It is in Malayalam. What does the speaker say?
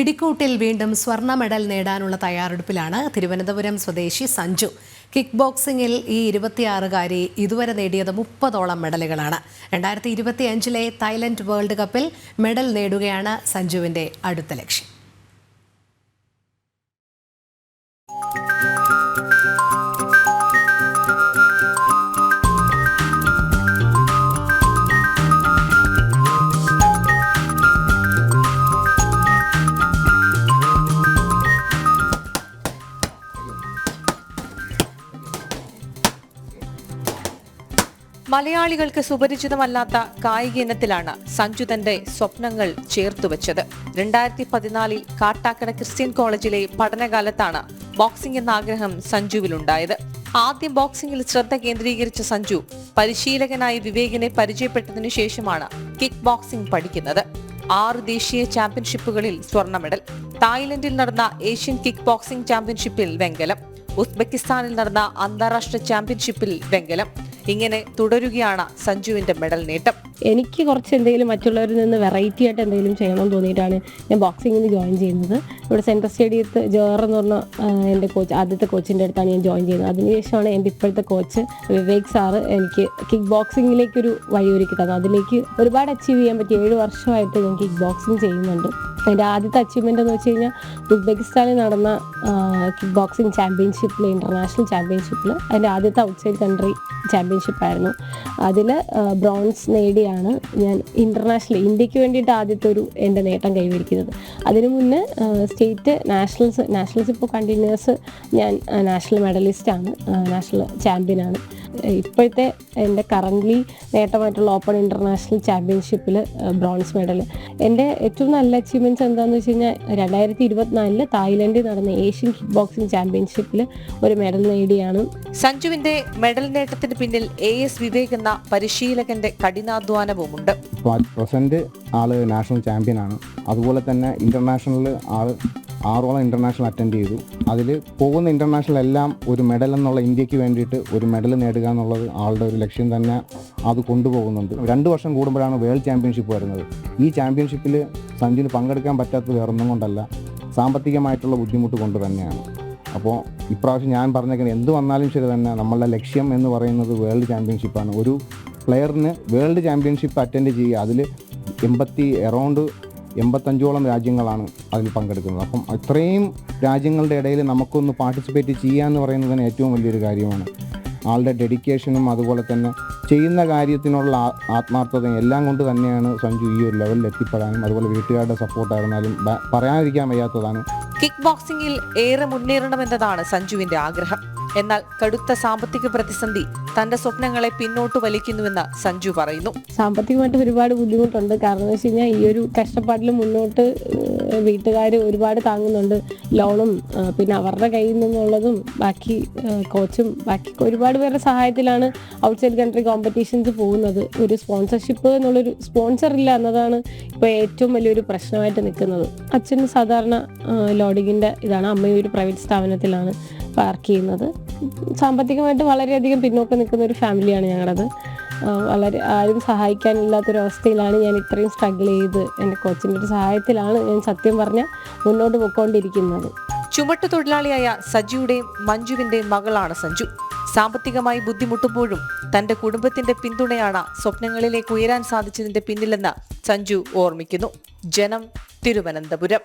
ഇടിക്കൂട്ടിൽ വീണ്ടും സ്വർണ മെഡൽ നേടാനുള്ള തയ്യാറെടുപ്പിലാണ് തിരുവനന്തപുരം സ്വദേശി സഞ്ജു. കിക്ക് ബോക്സിംഗിൽ ഈ ഇരുപത്തിയാറുകാരി ഇതുവരെ നേടിയത് മുപ്പതോളം മെഡലുകളാണ്. രണ്ടായിരത്തി ഇരുപത്തിയഞ്ചിലെ തായ്ലൻഡ് വേൾഡ് കപ്പിൽ മെഡൽ നേടുകയാണ് സഞ്ജുവിന്റെ അടുത്ത ലക്ഷ്യം. മലയാളികൾക്ക് സുപരിചിതമല്ലാത്ത കായിക ഇനത്തിലാണ് സഞ്ജു തന്റെ സ്വപ്നങ്ങൾ ചേർത്തുവച്ചത് രണ്ടായിരത്തി പതിനാലിൽ കാട്ടാക്കട ക്രിസ്ത്യൻ കോളേജിലെ പഠനകാലത്താണ് ബോക്സിംഗ് എന്ന ആഗ്രഹം സഞ്ജുവിലുണ്ടായത്. ആദ്യം ബോക്സിംഗിൽ ശ്രദ്ധ കേന്ദ്രീകരിച്ച സഞ്ജു പരിശീലകനായി വിവേകിനെ പരിചയപ്പെട്ടതിനു ശേഷമാണ് കിക്ക് ബോക്സിംഗ് പഠിക്കുന്നത്. ആറ് ദേശീയ ചാമ്പ്യൻഷിപ്പുകളിൽ സ്വർണ മെഡൽ. തായ്ലൻഡിൽ നടന്ന ഏഷ്യൻ കിക്ക് ബോക്സിംഗ് ചാമ്പ്യൻഷിപ്പിൽ വെങ്കലം. ഉസ്ബെക്കിസ്ഥാനിൽ നടന്ന അന്താരാഷ്ട്ര ചാമ്പ്യൻഷിപ്പിൽ വെങ്കലം. ഇങ്ങനെ തുടരുകയാണ് സഞ്ജുവിന്റെ മെഡൽ നേട്ടം. എനിക്ക് കുറച്ച് എന്തെങ്കിലും മറ്റുള്ളവരിൽ നിന്ന് വെറൈറ്റി ആയിട്ട് എന്തെങ്കിലും ചെയ്യണം തോന്നിയിട്ടാണ് ഞാൻ ബോക്സിങ്ങിന് ജോയിൻ ചെയ്യുന്നത്. ഇവിടെ സെൻട്രൽ സ്റ്റേഡിയത്ത് ജോർ എന്ന് പറഞ്ഞ എന്റെ കോച്ച് ആദ്യത്തെ കോച്ചിന്റെ അടുത്താണ് ഞാൻ ജോയിൻ ചെയ്യുന്നത്. അതിനുശേഷമാണ് എന്റെ ഇപ്പോഴത്തെ കോച്ച് വിവേക് സാറ് എനിക്ക് കിക്ക് ബോക്സിങ്ങിലേക്കൊരു വഴിയൊരുക്കി തന്നു അതിലേക്ക് ഒരുപാട് അച്ചീവ് ചെയ്യാൻ പറ്റി. ഏഴ് വർഷമായിട്ട് ഞാൻ കിക്ക് ബോക്സിങ് ചെയ്യുന്നുണ്ട്. എന്റെ ആദ്യത്തെ അച്ചീവ്മെന്റ് എന്ന് വെച്ച് കഴിഞ്ഞാൽ ഉസ്ബെക്കിസ്ഥാനിൽ നടന്ന കിക്ക് ബോക്സിംഗ് ചാമ്പ്യൻഷിപ്പിൽ ഇന്റർനാഷണൽ ചാമ്പ്യൻഷിപ്പിൽ അതിന്റെ ആദ്യത്തെ ഔട്ട്സൈഡ് കൺട്രി ചാമ്പ്യൻഷിപ്പ് ആയിരുന്നു. അതിൽ ബ്രോൺസ് നേടിയാണ് ഞാൻ ഇന്റർനാഷണൽ ഇന്ത്യയ്ക്ക് വേണ്ടിയിട്ട് ആദ്യത്തെ ഒരു എന്റെ നേട്ടം കൈവരിക്കുന്നത്. അതിനു മുന്നേ സ്റ്റേറ്റ് നാഷണൽസ് നാഷണൽസ് ഇപ്പോൾ കണ്ടിന്യൂസ് ഞാൻ നാഷണൽ മെഡലിസ്റ്റാണ് നാഷണൽ ചാമ്പ്യനാണ് ഇപ്പോഴത്തെ എന്റെ കറന്റ്ലി നേട്ടമായിട്ടുള്ള ഓപ്പൺ ഇന്റർനാഷണൽ ചാമ്പ്യൻഷിപ്പിൽ ബ്രോൺസ് മെഡൽ എന്റെ ഏറ്റവും നല്ല അച്ചീവ്മെന്റ്സ് എന്താണെന്ന് വെച്ച് കഴിഞ്ഞാൽ രണ്ടായിരത്തി ഇരുപത്തിനാലിൽ തായ്ലൻഡിൽ നടന്ന ഏഷ്യൻ കിക്ക് ബോക്സിംഗ് ചാമ്പ്യൻഷിപ്പിൽ ഒരു മെഡൽ നേടിയാണ്. സഞ്ജുവിന്റെ മെഡൽ നേട്ടത്തിന് പിന്നിൽ എ എസ് വിവേക് എന്ന പരിശീലകന്റെ കഠിനാധ്വാനവുമുണ്ട്. പ്രസന്റ് ആൾ നാഷണൽ ചാമ്പ്യൻ ആണ്. അതുപോലെ തന്നെ ഇന്റർനാഷണൽ ആൾ ആറോളം ഇന്റർനാഷണൽ അറ്റൻഡ് ചെയ്തു. അതിൽ പോകുന്ന ഇന്റർനാഷണൽ എല്ലാം ഒരു മെഡൽ എന്നുള്ള ഇന്ത്യയ്ക്ക് വേണ്ടിയിട്ട് ഒരു മെഡൽ നേടുക എന്നുള്ളത് ആളുടെ ഒരു ലക്ഷ്യം തന്നെ അത് കൊണ്ടുപോകുന്നുണ്ട്. രണ്ട് വർഷം കൂടുമ്പോഴാണ് വേൾഡ് ചാമ്പ്യൻഷിപ്പ് വരുന്നത്. ഈ ചാമ്പ്യൻഷിപ്പിൽ സഞ്ജുവിന് പങ്കെടുക്കാൻ പറ്റാത്തത് വേറൊന്നും കൊണ്ടല്ല സാമ്പത്തികമായിട്ടുള്ള ബുദ്ധിമുട്ട് കൊണ്ട് തന്നെയാണ്. അപ്പോൾ ഇപ്രാവശ്യം ഞാൻ പറഞ്ഞേക്കുന്നത് എന്ത് വന്നാലും ശരി തന്നെ നമ്മളുടെ ലക്ഷ്യം എന്ന് പറയുന്നത് വേൾഡ് ചാമ്പ്യൻഷിപ്പാണ് ഒരു പ്ലെയറിന് വേൾഡ് ചാമ്പ്യൻഷിപ്പ് അറ്റൻഡ് ചെയ്യുക അതിൽ എൺപത്തി എറൗണ്ട് എൺപത്തഞ്ചോളം രാജ്യങ്ങളാണ് അതിൽ പങ്കെടുക്കുന്നത്. അപ്പം അത്രയും രാജ്യങ്ങളുടെ ഇടയിൽ നമുക്കൊന്ന് പാർട്ടിസിപ്പേറ്റ് ചെയ്യുക എന്ന് പറയുന്നത് തന്നെ ഏറ്റവും വലിയൊരു കാര്യമാണ്. ആളുടെ ഡെഡിക്കേഷനും അതുപോലെ തന്നെ ചെയ്യുന്ന കാര്യത്തിനുള്ള ആത്മാർത്ഥതയും എല്ലാം കൊണ്ട് തന്നെയാണ് സഞ്ജു ഈ ഒരു ലെവലിൽ എത്തിപ്പെടാനും അതുപോലെ വീട്ടുകാരുടെ സപ്പോർട്ടായിരുന്നാലും പറയാതിരിക്കാൻ വയ്യാത്തതാണ്. കിക്ക് ബോക്സിംഗിൽ ഏറെ മുന്നേറണമെന്നതാണ് സഞ്ജുവിന്റെ ആഗ്രഹം. എന്നാൽ കടുത്ത സാമ്പത്തിക പ്രതിസന്ധി തന്റെ സ്വപ്നങ്ങളെ പിന്നോട്ട് വലിക്കുന്നുവെന്ന് സഞ്ജു പറയുന്നു. സാമ്പത്തികമായിട്ട് ഒരുപാട് ബുദ്ധിമുട്ടുണ്ട്. കാരണം എന്ന് വെച്ച് കഴിഞ്ഞാൽ ഈ ഒരു കഷ്ടപ്പാടിൽ മുന്നോട്ട് വീട്ടുകാർ ഒരുപാട് താങ്ങുന്നുണ്ട്. ലോണും പിന്നെ അവരുടെ കയ്യിൽ നിന്നുള്ളതും ബാക്കി കോച്ചും ബാക്കി ഒരുപാട് പേരുടെ സഹായത്തിലാണ് ഔട്ട്സൈഡ് കൺട്രി കോമ്പറ്റീഷൻസ് പോകുന്നത്. ഒരു സ്പോൺസർഷിപ്പ് എന്നുള്ളൊരു സ്പോൺസർ ഇല്ല എന്നതാണ് ഇപ്പോൾ ഏറ്റവും വലിയൊരു പ്രശ്നമായിട്ട് നിൽക്കുന്നത്. അച്ഛൻ സാധാരണ ലോഡിങ്ങിന്റെ ഇതാണ്. അമ്മയും ഒരു പ്രൈവറ്റ് സ്ഥാപനത്തിലാണ് വർക്ക് ചെയ്യുന്നത്. സാമ്പത്തികമായിട്ട് വളരെയധികം പിന്നോക്കം നിൽക്കുന്ന ഒരു ഫാമിലിയാണ് ഞങ്ങളുടേത് ആഹ് വളരെ ആരും സഹായിക്കാനില്ലാത്തൊരവസ്ഥയിലാണ് ഞാൻ ഇത്രയും സ്ട്രഗിൾ ചെയ്ത് എന്റെ കോച്ചിന്റെ ഒരു സഹായത്തിലാണ് ഞാൻ സത്യം പറഞ്ഞാൽ മുന്നോട്ട് പോയിക്കൊണ്ടിരിക്കുന്നത്. ചുമട്ടു തൊഴിലാളിയായ സജിയുടെയും മഞ്ജുവിന്റെയും മകളാണ് സഞ്ജു. സാമ്പത്തികമായി ബുദ്ധിമുട്ടുമ്പോഴും തന്റെ കുടുംബത്തിന്റെ പിന്തുണയാണ് സ്വപ്നങ്ങളിലേക്ക് ഉയരാൻ സാധിച്ചതിന്റെ പിന്നിലെന്ന് സഞ്ജു ഓർമ്മിക്കുന്നു. ജനം തിരുവനന്തപുരം.